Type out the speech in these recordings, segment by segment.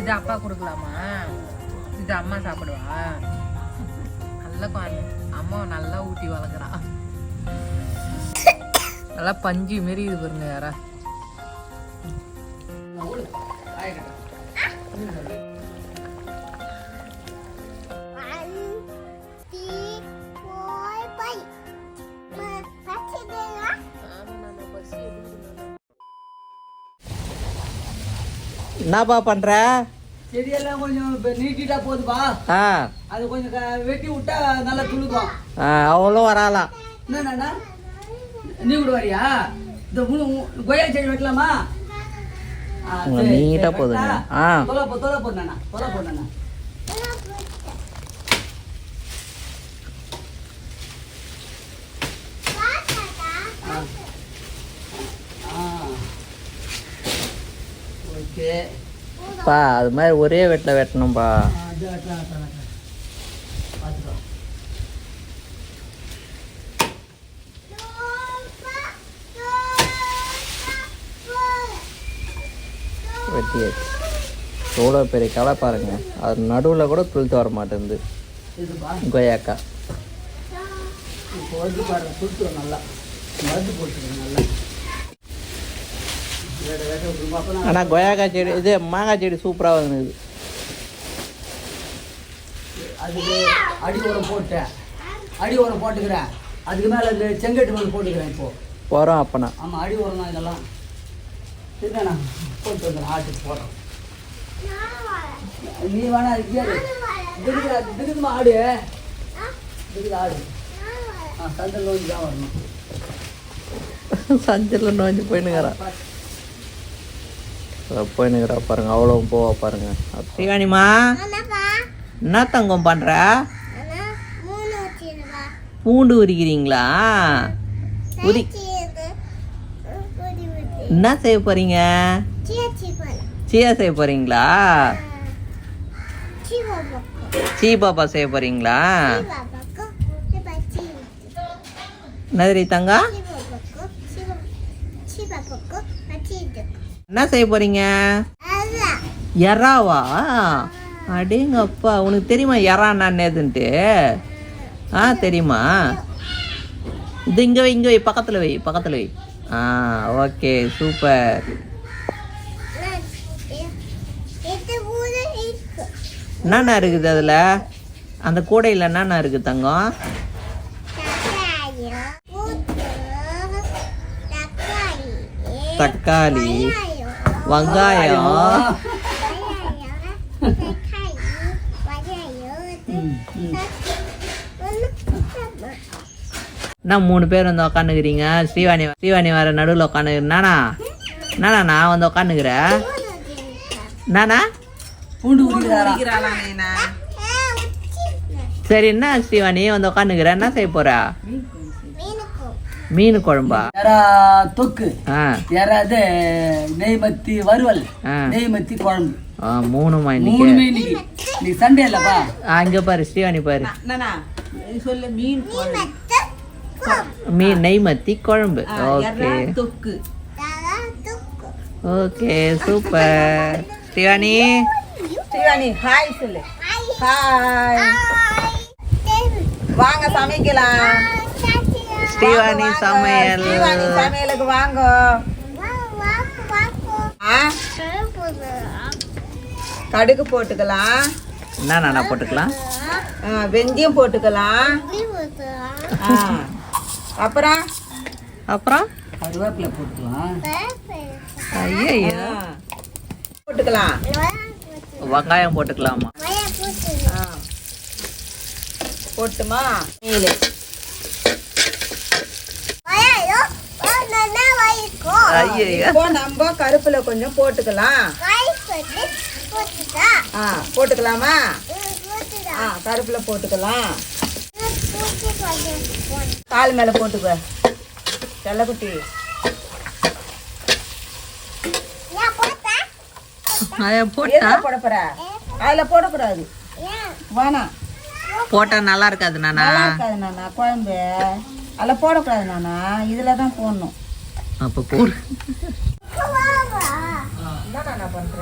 இது அப்பா கொடுக்கலாமா? இது அம்மா சாப்பிடுவா? நல்ல குழந்தை அம்மாவை நல்லா ஊட்டி வளர்க்குறா. நல்லா பஞ்சு மாரி இது பாருங்க யாரா. என்னப்பா பண்ற? செடியெல்லாம் கொஞ்சம் நீட்டிட்டா போதுப்பா ஆ. அது கொஞ்சம் வெட்டி விட்டா நல்லா துளுக்கும் அவளும் வராலாம் என்னண்ணா? நீ கூட வரியா? இந்த கொய்யா செடி சரி, நீட்டா போதுங்க. ஆ. தொலை போ தொலை போடணா தொலை போடணா பா அது மாதிரி ஒரே வெட்டில் பார்த்துக்கோ. வெட்டியாச்சு. எவ்வளோ பெரிய களை பாருங்க. அது நடுவில் கூட துளுத்து வர மாட்டேங்குது. கொய்யாக்கா நல்லா. மருந்து போட்டுருங்க நல்லா வேட வேட விட்டுருங்க அப்போ நான் ஆனால் கொய்யாக்காய் செடி இது மாங்காய் செடி சூப்பராக வந்துது அதுக்கு அடி உரம் போட்டேன். அடி உரம் போட்டுக்கிறேன். அதுக்கு மேலே இந்த செங்கட்டு மண் போட்டுக்கிறேன் இப்போ. போகிறோம் அப்பனா. ஆமாம் அடி உரம் தான் இதெல்லாம். சரிண்ணா போட்டு ஆட்டுக்கு போடுறோம் நீ வேணா இருக்கியாரு திடுக்குதா திடுக்குமா ஆடு? திடுக்குது ஆடு. ஆ சந்தையில் வந்து தான் வரணும். சஞ்சலில் நோஞ்சு போயினுங்கிறான். போயினுங்கிறா பாருங்க. அவ்வளோ போவா பாருங்க. ஸ்ரீவாணிமா என்ன தங்கம் பண்ற? பூண்டு உரிக்கிறீங்களா? உரி என்ன செய்ய போறீங்க? சீயா செய்ய போறீங்களா? சீ பாப்பா செய்ய போறீங்களா? நதிரி தங்கா? என்ன செய்ய போறீங்க? எறாவா? அடேங்கப்பா உனக்கு தெரியுமா எறா என்னதுன்ட்டு? ஆ தெரியுமா? இது இங்கே வை இங்கே வை பக்கத்தில் வை பக்கத்தில் வை. ஆ ஓகே சூப்பர். என்னென்ன இருக்குது அதில்? அந்த கூடையில் என்னென்ன இருக்குது தங்கம்? தக்காளி வெங்காயம் என்ன மூணு பேர் வந்து உக்காந்துக்கிறீங்க ஸ்ரீவாணி ஸ்ரீவாணி வர நடுவில் உட்காந்துக்கிறேன் நானா நானா நான் வந்து உட்காந்துக்கிறேன் நானா சரி என்ன ஸ்ரீவாணி வந்து உட்காந்துக்கிறேன் என்ன செய்ய போறா மீன் குழம்பா? தொக்கு. ஆ. எறா இது நெய்மத்தி வறுவல். ஆ. நெய்மத்தி குழம்பு. மூணுமா இன்னைக்கு? இன்னைக்கு. சண்டே இல்லப்பா. ஆ இங்க பாரு ஸ்ரீவாணி பாரு. சொல்லு மீன் குழம்பு. மீன் நெய்மத்தி குழம்பு. ஓகே. தொக்கு. Okay super. Srivani. Srivani hi சொல்லு. ஹாய். வாங்க சமைக்கலாம். ஸ்ரீவாணி சமையல். ஸ்ரீவாணி சமையலுக்கு வாங்க. கடுகு போட்டுக்கலாம். என்ன நானா போட்டுக்கலாம்? வெந்தயம் போட்டுக்கலாம். ஆ. அப்புறம்? அப்புறம்? கருவேப்பிலை போட்டுக்கலாம். ஐயோ. போட்டுக்கலாம். வெங்காயம் போட்டுக்கலாமா? ஆ. போட்டுமா? மீன் ஐயோ இப்போ நம்ம கருப்புல கொஞ்சம் போட்டுக்கலாம். ஆ போட்டுக்கலாமா? ஆ கருப்புல போட்டுக்கலாம். கால் மேல போட்டுக்க. செல்லக்குட்டி. அத போட்டா? எதுல போட போற? அதுல போடக்கூடாது. வேணாம் போட்டா நல்லா இருக்காது நானா? நல்லா இருக்காது நானா? குழம்பு. அதில் போடக்கூடாது நானா? இதுல தான் போடணும். அப்ப போடு என்ன நானா பண்ற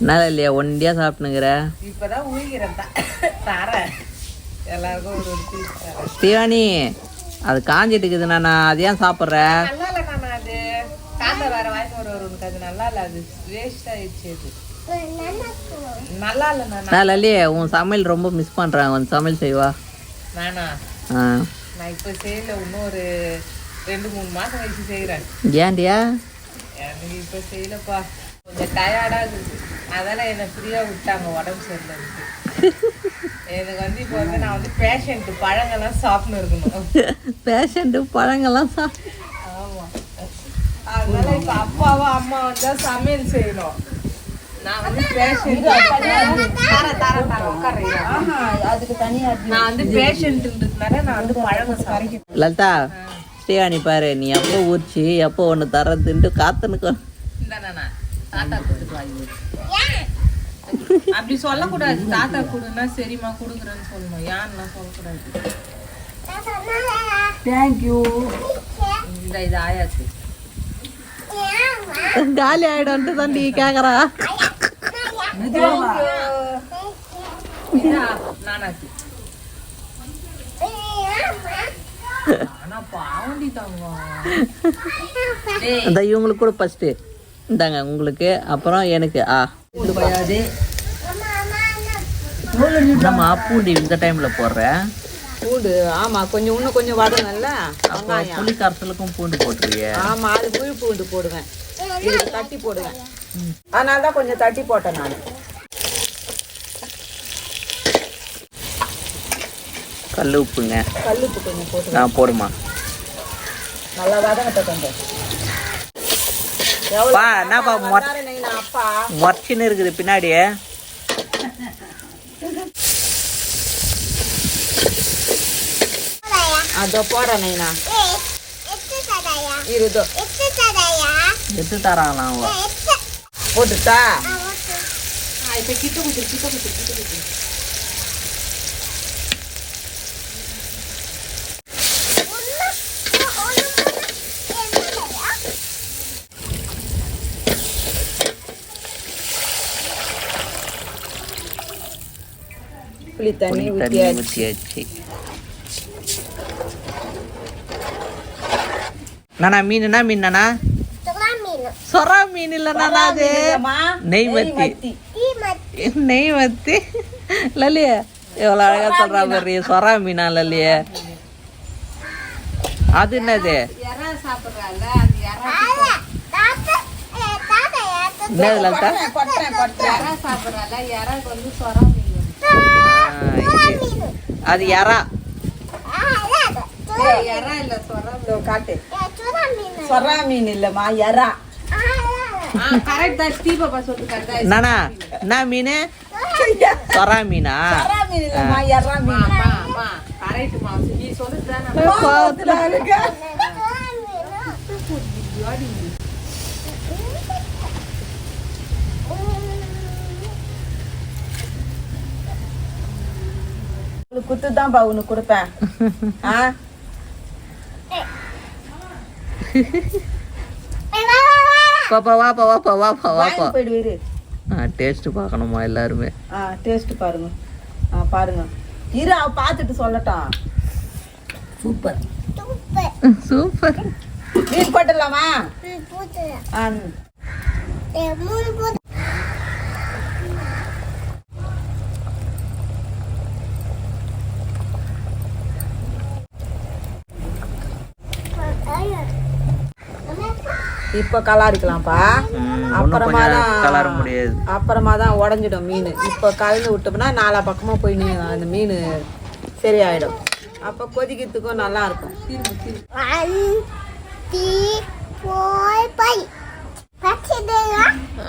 என்ன இல்லையா ஒண்டியா சாப்பிட்டுங்கிற இப்பதான் ஊழிக்கிறேன் தரேன். எல்லாருக்கும் அது காஞ்சிட்டு இருக்குது நான் அது ஏன் சாப்பிட்ற? நல்லா இல்ல நானா அது? தாத்தா வேற வாங்கி ஒரு ஒரு உனக்கு அது நல்லா இல்ல அது வேஸ்ட் ஆயிடுச்சு அது. நல்லா இல்ல நானா? நான் லல்லி உன் சமையல் ரொம்ப மிஸ் பண்ணுறேன் உன் சமையல் செய்வா. நானா? ஆ. நான் இப்ப செய்யல இன்னும் ஒரு ரெண்டு மூணு மாசம் கழிச்சு செய்யறேன் ஏன்டியா? எனக்கு இப்ப செய்யலப்பா. கொஞ்சம் டயர்டா இருக்குது. அதெல்லாம் என்ன ஃப்ரீயா விட்டாங்க உடம்பு சரியில்லைன்ட்டு. எனக்கு வந்து இப்போ வந்து நான் வந்து பேஷண்ட் பழங்கள்லாம் சாப்பிட்டு இருக்கணும். பேஷண்ட்டு பழங்கள்லாம் சா ஆமா. அதனால இப்ப அப்பாவும் அம்மா வந்தா சமையல் செய்யணும். நான் வந்து பேஷண்ட் தர தர தர உட்கார்றீங்க ஆஹா அதுக்கு தனியா நான் வந்து பேஷண்ட்ன்றதுனால நான் வந்து பழங்க சாப்பிடுறேன் லலிதா ஸ்ரீவாணி பாரு. நீ எப்போ ஊறிச்சு எப்போ ஒன்று தரதுன்ட்டு காத்துனுக்கோ இந்தாண்ணா தாத்தா கொடுத்து வாங்கி அப்படி சொல்லக்கூடாது. தாத்தா கொடுன்னா சரிம்மா கொடுக்குறேன்னு சொல்லணும். யான்லாம் சொல்லக்கூடாது. தேங்க்யூ இந்த இது ஆயாச்சு. காலி ஆகிடும்ட்டு தான் நீ கேட்குறா இதா நானாச்சு. அந்த இவங்களுக்கு கூட ஃபஸ்ட்டு இந்தாங்க உங்களுக்கு அப்புறம் எனக்கு ஆ. நம்ம பூண்டி இந்த டைமில் போடுறேன். பூண்டு ஆமா கொஞ்சம் இன்னும் கொஞ்சம் வதங்கல்ல அப்போ புளி கரைசலுக்கும் பூண்டு போட்டுருவிய ஆமா அது புழு பூண்டு போடுவேன். தட்டி போடுவேன். அதனால தான் கொஞ்சம் தட்டி போட்டேன் நான். கல் உப்புங்க. கல்லுப்பு கொஞ்சம் போட்டு ஆ போடுமா? நல்லா வதங்கட்ட கொஞ்சம். பா என்னப்பா இருக்குது அதோ நைனா. இருதோ. அவ. போட்டுட்டா இப்ப கிட்ட குத்துரு கிட்ட குத்துரு கிட்ட குத்துரு புளி தண்ணி ஊற்றியாச்சு நானா மீன். என்ன மீன் நானா சொரா மீன் இல்லைண்ணா அது நெய் மத்தி நெய் மத்தி லலிய எவ்வளோ அழகா சொல்றா பாரு சொரா மீனா லலிய. அது என்னது? என்னது லலிதா கொட்டுறேன் கொட்டுறேன் இறா சாப்பிடுறால இறாக்கு வந்து சொரா மீன் ஆ, இது. அது எறா காட்டு சொரா மீன் இல்லம்மா எறா ஆ கரெக்ட் தான் ஸ்டீ பாப்பா சொல்லிட்டு கரெக்ட் நானா என்ன மீன் சொரா மீனா சொரா மீன் இல்லம்மா எறா மீன் அம்மா அம்மா கரெக்ட் மா நீ சொல்லுது தானே. உனக்கு கொடுப்பேன். ஆ? பாப்பா வாப்பா வாப்பா வாப்பா வாப்பா போயிடுவீரு டேஸ்ட் பார்க்கணுமா எல்லாருமே? ஆ டேஸ்ட் பாருங்க. ஆ பாருங்க. இரு அவ பார்த்துட்டு சொல்லட்டான் சூப்பர். சூப்பர். மீன் போட்டுடலாமா? ஆ இப்போ கலாரிக்கலாம்ப்பா. அப்புறமா தான் கலர முடியாது. அப்புறமா தான் உடஞ்சிடும் மீன். இப்போ கலந்து விட்டோம்னா நாலா பக்கமாக போய் நீ அந்த மீன் சரியாயிடும். அப்போ கொதிக்கிறதுக்கும் நல்லா இருக்கும்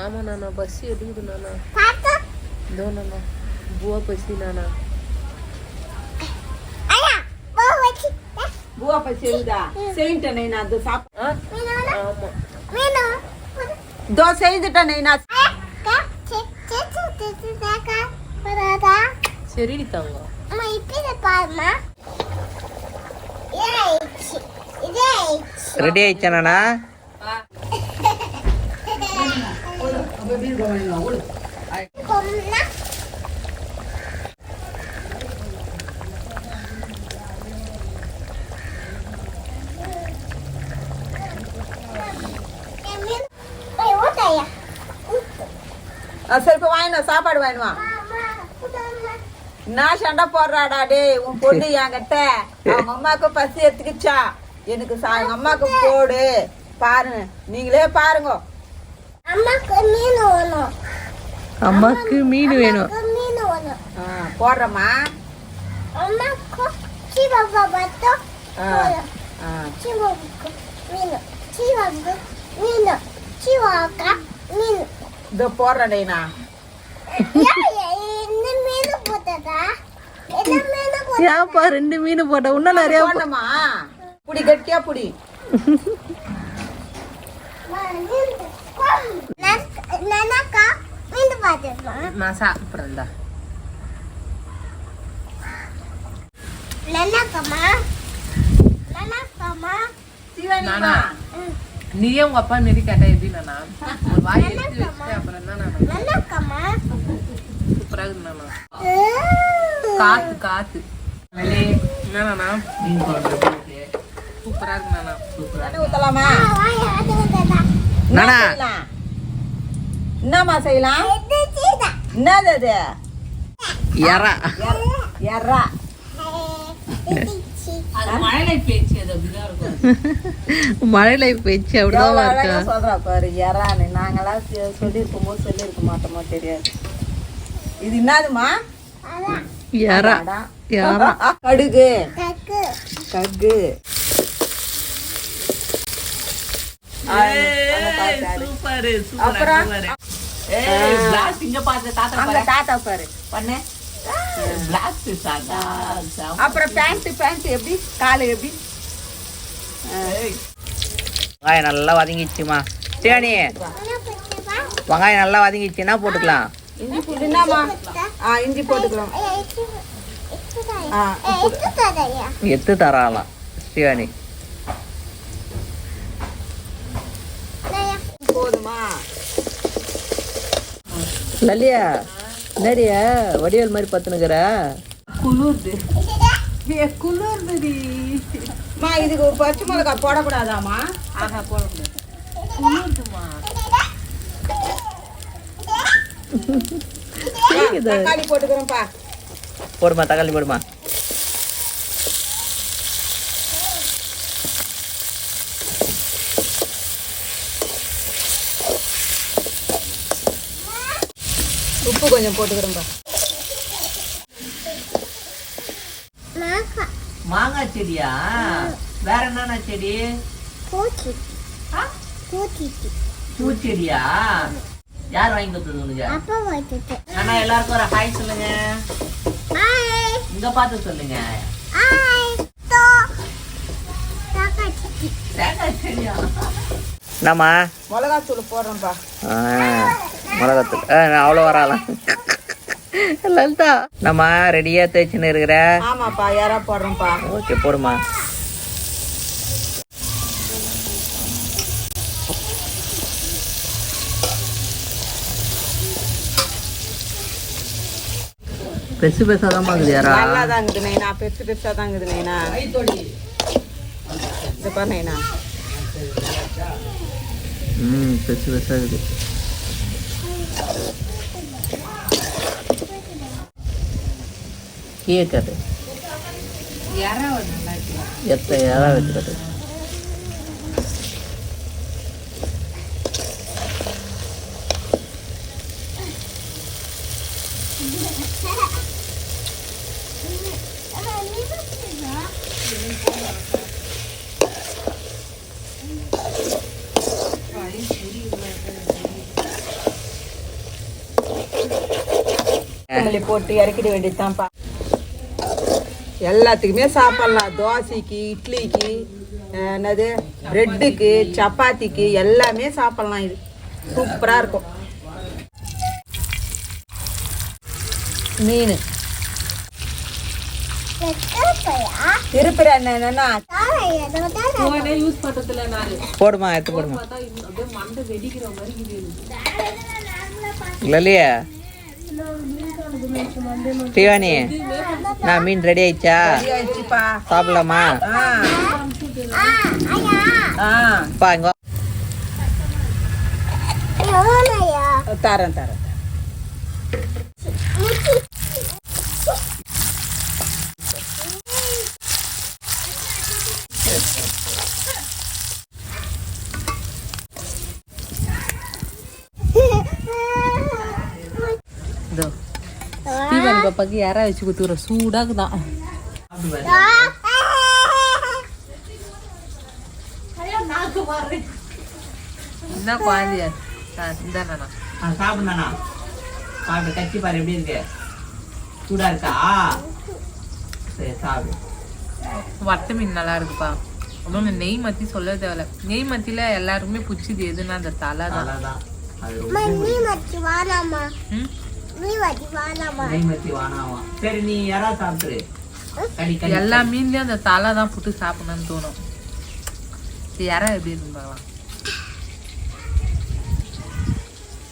ஆமா நானா பசி எடுக்குது நானா. இதோ நானா பூவா பசி நானா. பூவா பச்சி செய்யுதா செய்யிட்டேனே நான் அது சாப்பிட ஆமா. இதோ செய்துட்டேனே நான் சரிடி தங்கம் ரெடி ஆயிடுச்சானா ஆ, சரி இப்போ வாங்கினு சாப்பாடு வாங்கினுவா நான் சண்டை போடுறாடா டேய் உன் பொண்ணு என்கிட்ட. அவங்க அம்மாவுக்கு பசி எடுத்துக்கிச்சா எனக்கு சா- எங்க அம்மாவுக்கு போடு. பாருங்க நீங்களே பாருங்க. அம்மாக்கு மீன் வேணும். ஆ, போடுறேம்மா. ஆ, ஆ. இதோ போடுறேன் ஏன்ப்பா ரெண்டு மீன் போட்ட இன்னும் நிறைய போடணுமா? புடி கட்டியா புடி. நான் சாப்பிட்றேன்டா நானா நீயே உங்க அப்பா நெறி கேட்டா எப்படி நானா? ஒரு வாய் எடுத்து வச்சுட்டு அப்புறம் தான் நான்? சூப்பரா இருக்கு நானா. காத்து காத்து. என்னண்ணா மீன் குழம்பு சூப்பரா இருக்கு நானா. தண்ணி ஊத்தலாமா? நானா? என்ன செய்யலாம்? என்னம்மா செய்யலாம்? என்னது அது? எறா. எறா. மழலை பேச்சு அப்படிதான் மழையில இருக்கா? அழகா சொல்றா பாரு எறான்னு நாங்களாம் சொல்லியிருக்கும் போது சொல்லியிருக்க மாட்டோமோ தெரியாது. இது என்னதுமா அடா. எறா கடுகு. கக்கு சூப்பர் அப்புறம்? பாத்து தாத்தா பாரு. பண்ணு. அப்புறம் பேண்ட் பேண்ட் எப்படி? காலு எப்படி? வெங்காயம் நல்லா வதங்கிடுச்சுமா. ஸ்டேனி வெங்காயம் நல்லா வதங்கிடுச்சுன்னா போட்டுக்கலாம். இஞ்சி என்னம்மா ஆ இஞ்சி போட்டுக்கலாம் ஆ எத்து தராலாம் ஸ்டேனி போதுமா? லலியா என்னடியா வடிவேல் மாதிரி பத்துனுக்குற? குளிர்து. ஏ குளிர்துடி. அம்மா இதுக்கு ஒரு பச்சை மிளகா போடக்கூடாதாம்மா? ஆஹா போட முடியாது குளிர்துமா தக்காளி போட்டுக்கிறேன்ப்பா. போடுமா தக்காளி போடுமா உப்பு கொஞ்சம் போட்டுக்கிறேன்ப்பா மாங்காய் செடியா? வேற என்னென்ன செடி? பூச்செடியா? யார் வாங்கி கொடுத்தது உனக்கு? அண்ணா எல்லாருக்கும் ஒரு ஹாய் சொல்லுங்க. இங்க பார்த்து சொல்லுங்க. தேங்காய் செடியா? என்னம்மா? மிளகாத்தூள் மிளகாத்தூள் அவ்வளோ வராலாம் லலிதா நம்ம ரெடியா தேய்ச்சின்னு இருக்கிற? ஆமாப்பா யாரா போடுறேன்ப்பா ஓகே போடுமா. பெருசு பெருசாக தான் இருக்குது யாரா? நல்லா தான் இருக்குது நைனா. பெருசு பெருசாக தான் இருக்குது நைனா. இது பாரு நைனா. ம் பெருசு பெருசாக இருக்குது. கேட்காது யாராவது நல்லா இருக்கு எத்த யாரா வைக்கிறது கொத்தமல்லி போட்டு இறக்கிட வேண்டியதுதான்ப்பா. எல்லாத்துக்குமே சாப்பிடலாம். தோசைக்கு இட்லிக்கு என்னது பிரெட்டுக்கு சப்பாத்திக்கு எல்லாமே சாப்பிடலாம் இது. சூப்பராக இருக்கும். மீன். திருப்புற என்னன்னா போடுமா எடுத்து போடுமா. இல்லையா? ஸ்ரீவாணி நான் மீன் ரெடி ஆயிடுச்சா? சாப்பிடலாமா? ஆ. ஆ. பா இங்க. தரேன் தரேன். ஸ்டீவன் பாப்பாக்கு யாரா வச்சு குத்துற? சூடாக்குதான் என்ன குழந்தைய. இந்தாண்ணா சாப்பிடுண்ணா சாப்பிடு பாரு எப்படி இருக்கு? சூடா இருக்கா? சரி சாப்பிடு. வட்ட மீன் நல்லா இருக்குப்பா. இந்த நெய் மத்தி சொல்ல தேவையில்ல. நெய் மத்தியில எல்லாருக்குமே பிடிச்சது எதுன்னா அந்த தலை தான். அது? நெய்மத்தி வானாவா சரி நீ யாரா சாப்பிட்டுரு. எல்லா மீன்லயும் அந்த தலை தான் புட்டு சாப்பிடணும்னு தோணும். யாரா எப்படி இருக்கு பார்க்கலாம்.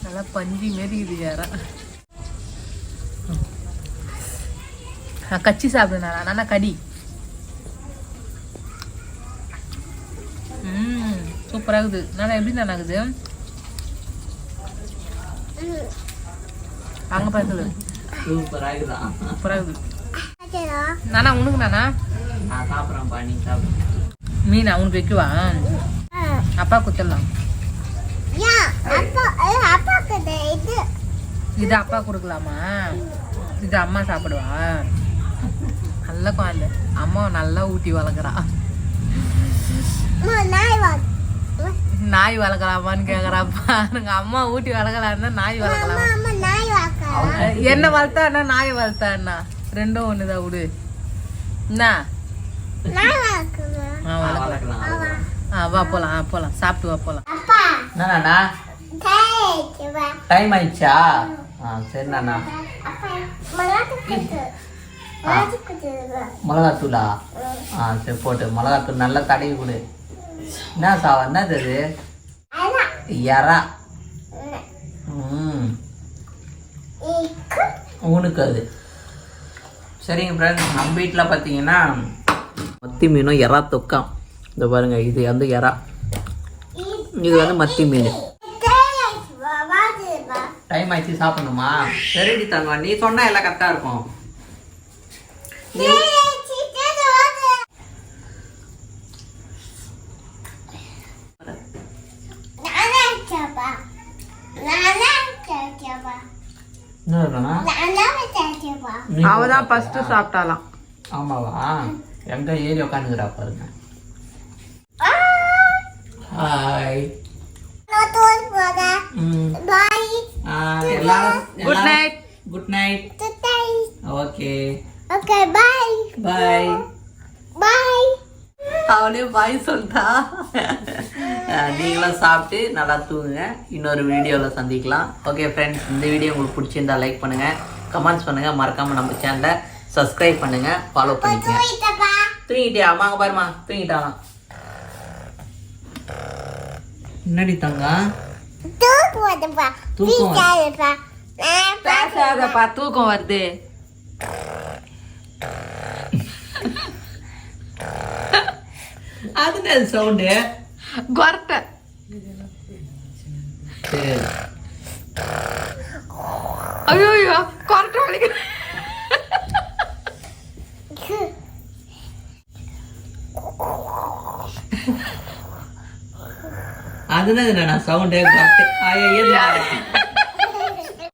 நல்லா பஞ்சி மாரி இது யாரா. கச்சி சாப்பிடுனா நல்லா கடி. ம் சூப்பரா இருக்குது நல்லா எப்படி நல்லா இருக்குது அங்க பார்க்கல சூப்பரா இருக்குதான் சூப்பரா இருக்குது நானா உனக்கு நானா? நான் சாப்பிட்றேன்ப்பா நீ சாப்பிடு. மீனா உனக்கு வைக்கவா? அப்பா குத்தலாம். இது அப்பா கொடுக்கலாமா? இது அம்மா சாப்பிடுவா? நல்ல குழந்தை. அம்மா நல்லா ஊட்டி வளர்க்குறா. நாய் வளர்க்கலாமான்னு கேக்குறா. பாருங்க அம்மா ஊட்டி வளர்க்கலான்னா நாய் வளர்க்கலாம்? என்ன வளர்த்தான்னா நாய் வளர்த்தான்னா ரெண்டும் ஒண்ணுதான் விடு. என்ன வா போலாம். போலாம். சாப்பிட்டு வா போலாம். என்னண்ணா? டைம் ஆயிடுச்சா? ஆ சரி நானா மிளகாத்தூளா ஆ. சரி போட்டு. மிளகாத்தூள் நல்லா தடவி கொடு. என்ன சாவா என்னது அது? எறா. ம். உனக்கு அது. சரிங்க ஃப்ரெண்ட்ஸ் நம்ம வீட்டில் பார்த்தீங்கன்னா மத்தி மீனும் எறா தொக்கம் இந்த பாருங்க இது வந்து எறா. இது வந்து மத்தி மீன். டைம் ஆயிடுச்சு சாப்பிடணுமா? சரிடி தங்கா நீ சொன்னால் எல்லாம் கரெக்டாக இருக்கும். நீ நீ அவதான் ஃபர்ஸ்ட் சாப்பிட்டாலாம். ஆமாவா? எங்க ஏறி உட்காந்துக்கிறா பாருங்க. Hi good night good night okay Okay, bye. Bye Bye. அவளே பாய் சொல்லிட்டா நீங்களும் சாப்பிட்டு நல்லா தூங்குங்க. இன்னொரு வீடியோவில் சந்திக்கலாம். ஓகே ஃப்ரெண்ட்ஸ் இந்த வீடியோ உங்களுக்கு பிடிச்சிருந்தா லைக் பண்ணுங்கள் கமெண்ட்ஸ் பண்ணுங்கள் மறக்காமல் நம்ம சேனலை சப்ஸ்கிரைப் பண்ணுங்கள் ஃபாலோ பண்ணிக்கங்க. தூங்கிட்டியா? அம்மாங்க பாருமா தூங்கிட்டாலாம். என்னடி தங்கா? பேசாதப்பா. தூக்கம் வருது. அது என்ன சவுண்டு கொரட்டை. சரி. ஐயோ ஐயோ கொரட்டை வலிக்குது அதுதான் என்ன சவுண்டு ஆயா